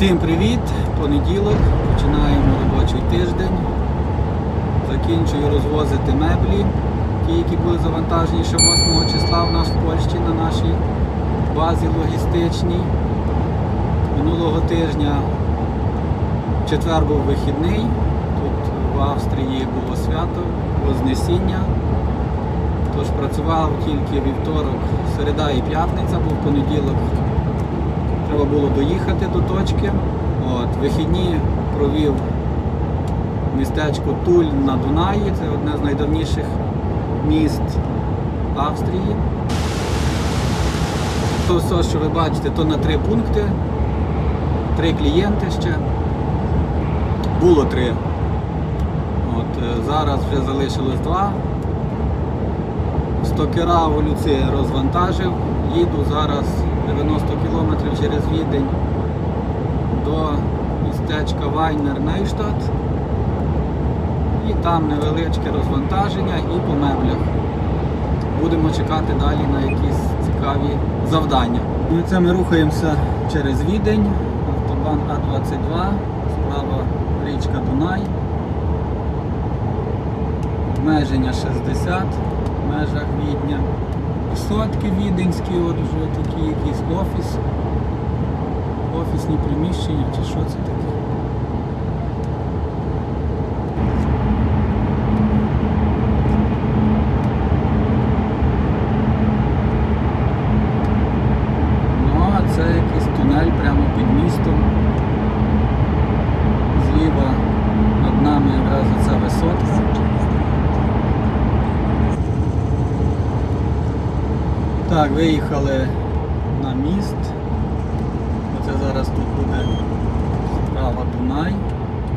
Всім привіт! Понеділок, починаємо робочий тиждень. Закінчую розвозити меблі, ті, які були завантажені ще 8 числа в нас в Польщі на нашій базі логістичній. Минулого тижня четвер був вихідний. Тут в Австрії було свято, Вознесіння. Тож працював тільки вівторок, середа і п'ятниця, був понеділок Треба було доїхати до точки. От, вихідні провів містечко Туль на Дунаї. Це одне з найдавніших міст Австрії. То все, що ви бачите, то на три пункти, три клієнти ще. Було три. От, е, зараз вже залишилось два. Стокера Люці розвантажив. Їду зараз 90 кілометрів через Відень до містечка Вайнер Нейштадт. І там невеличке розвантаження і по меблях. Будемо чекати далі на якісь цікаві завдання. І це ми рухаємося через Відень, автобан А22, справа річка Дунай. Обмеження 60 в межах Відня. Сотки віденські, от вже такі якийсь офіс. Офісні приміщення чи що це таке? Ну, а це якийсь тунель прямо під містом. Зліва над нами якраз оця висотка. Так, виїхали на міст. Оце зараз тут буде справа Дунай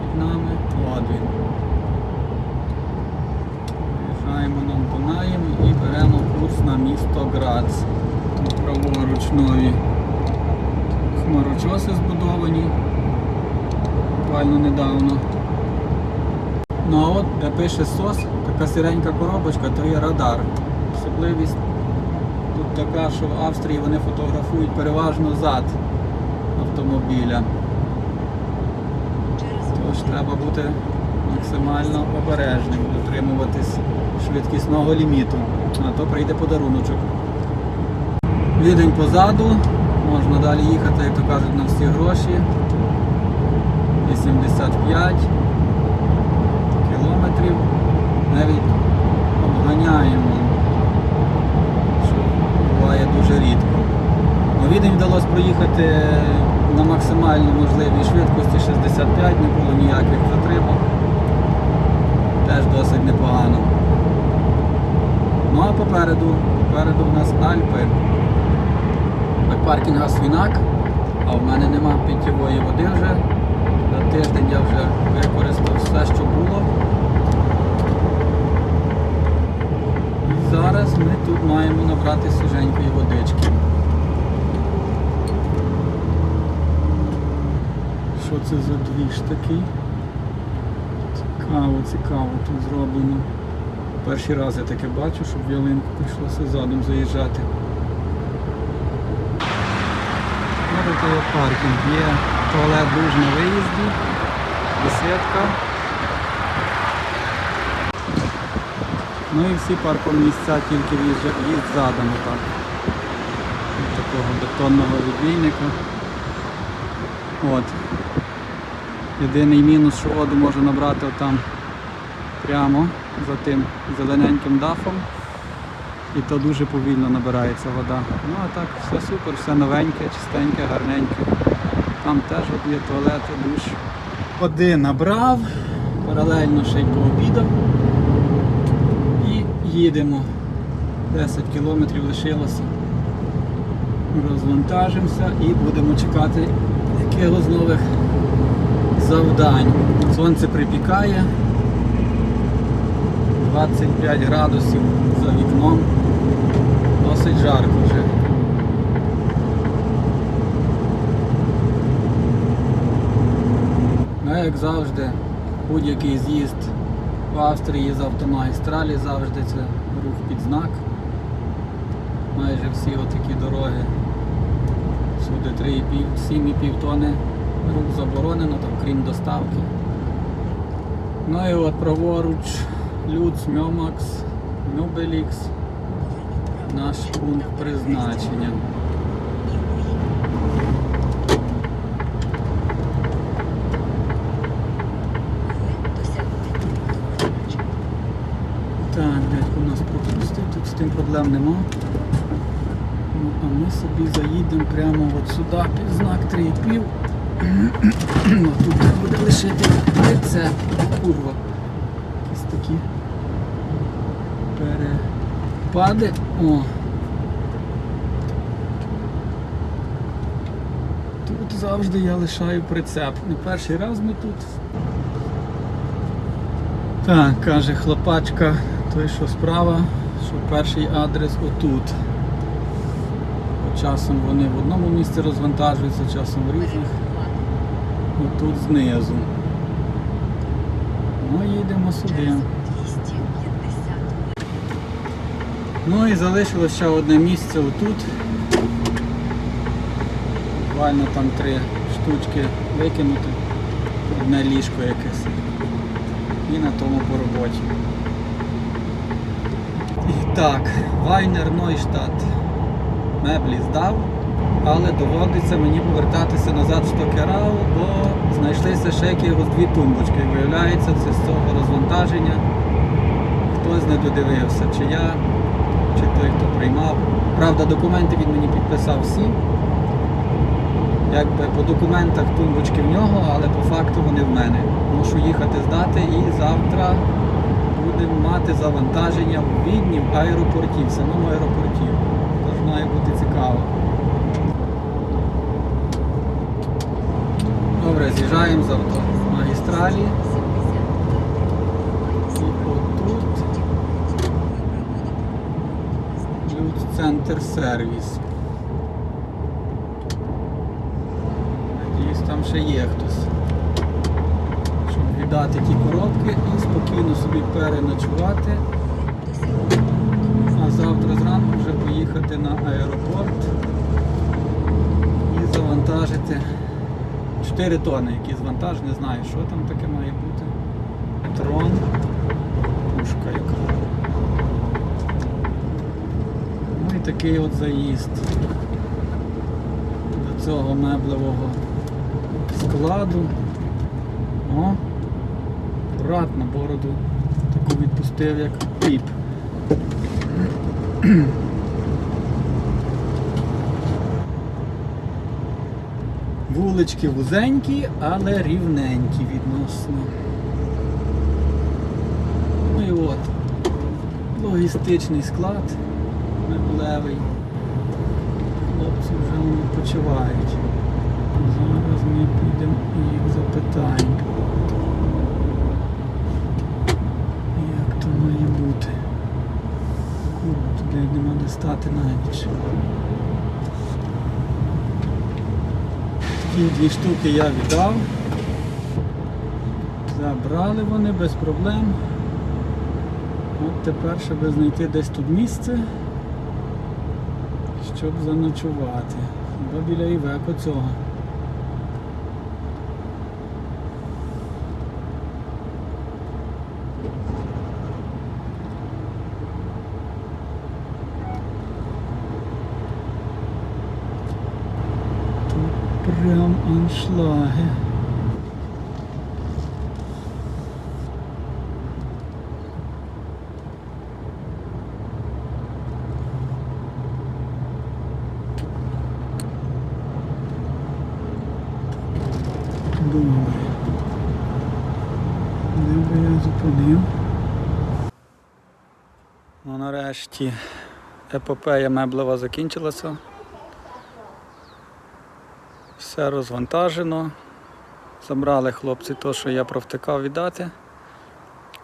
під нами. От він. Виїжджаємо над Дунаєм і беремо курс на місто Грац. Тут праворуч хмарочоси збудовані. Буквально недавно. Ну а от де пише СОС, така сиренька коробочка, то є радар. Особливість Тут така, що в Австрії вони фотографують переважно зад автомобіля. Тож треба бути максимально обережним, дотримуватись швидкісного ліміту. А то прийде подаруночок. Відень позаду, можна далі їхати, як то кажуть, на всі гроші. 85 кілометрів. Навіть обганяємо що буває дуже рідко. Ну, Відень вдалося проїхати на максимально можливій швидкості 65, не було ніяких затримок. Теж досить непогано. Ну а попереду, попереду в нас Альпи. Паркінга Свінак, а в мене нема питьової води вже. За тиждень я вже використав все, що було. Зараз ми тут маємо набрати свіженької водички. Що це за двіж такий? Цікаво, цікаво тут зроблено. Перший раз я таке бачу, щоб в ялинку прийшлося задом заїжджати. Ось тут паркінг. Є туалет душ на виїзді, беседка. Ну і всі паркомісця тільки в'їзд в'їзд задом так. Такого бетонного відбійника. От. Єдиний мінус, що воду можна набрати отам прямо за тим зелененьким дафом. І то дуже повільно набирається вода. Ну а так, все супер, все новеньке, чистеньке, гарненьке. Там теж от є туалети, душ. Води набрав, паралельно ще й пообідав. І їдемо. 10 кілометрів лишилося. Розвантажимося і будемо чекати якихось нових завдань. Сонце припікає. 25 градусів за вікном. Досить жарко вже. Ну, як завжди, будь-який з'їзд в Австрії з автомагістралі завжди це рух під знак. Майже всі отакі дороги. Всюди 3,5, 7,5 тони рух заборонено, там, крім доставки. Ну і от праворуч Люц, Мьомакс, Нубелікс. Наш пункт призначення. Так, дядько нас пропустив, тут з тим проблем нема. Ну, а ми собі заїдемо прямо от сюди під знак 3,5. Ну, тут буде лишити лице. Курва. Якісь такі перепади. О. Тут завжди я лишаю прицеп. Не перший раз ми тут. Так, каже хлопачка, той що справа, що перший адрес отут. Часом вони в одному місці розвантажуються, часом в різних. Отут знизу. Ну, їдемо сюди. Ну і залишилось ще одне місце отут. Буквально там три штучки викинути. Одне ліжко якесь. І на тому по роботі. І так, Вайнер Нойштадт меблі здав, але доводиться мені повертатися назад в Штокерау, бо знайшлися ще якихось дві тумбочки. Виявляється, це з цього розвантаження. Хтось не додивився, чи я, чи той, хто приймав. Правда, документи він мені підписав всі. Якби по документах тумбочки в нього, але по факту вони в мене. Мушу їхати здати і завтра будемо мати завантаження в Відні в аеропорті, в самому аеропорті. Тож має бути цікаво. Добре, з'їжджаємо з автомагістралі. Люд-центр сервіс. Надіюсь, там ще є хтось. Щоб віддати ті коробки і спокійно собі переночувати. А завтра зранку вже поїхати на аеропорт і завантажити 4 тони, які звантаж, не знаю, що там таке має бути. Трон, пушка яка. Ну і такий от заїзд до цього меблевого складу. О, брат на бороду таку відпустив, як піп. Вулички вузенькі, але рівненькі відносно. Ну і от, логістичний склад меблевий. Хлопці вже вони почувають. Зараз ми підемо і їх запитаємо. Як то має бути? Курва, туди нема де стати на ніч. Ті дві штуки я віддав. Забрали вони без проблем. От тепер щоб знайти десь тут місце, щоб заночувати. Або біля Івеко цього. Тут прям аншлаги. Думаю. Де зупинив? Ну нарешті епопея меблева закінчилася. Все розвантажено. Забрали хлопці то, що я провтикав віддати.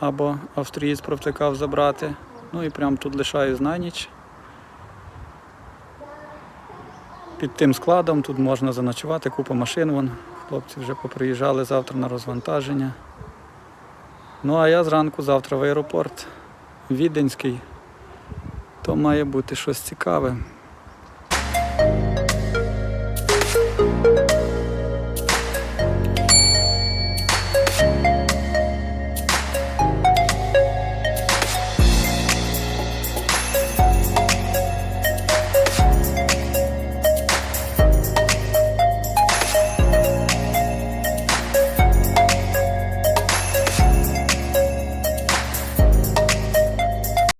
Або австрієць провтикав забрати. Ну і прямо тут лишаюсь на ніч. Під тим складом тут можна заночувати, купа машин вон. Хлопці вже поприїжджали завтра на розвантаження. Ну а я зранку завтра в аеропорт Віденський. То має бути щось цікаве.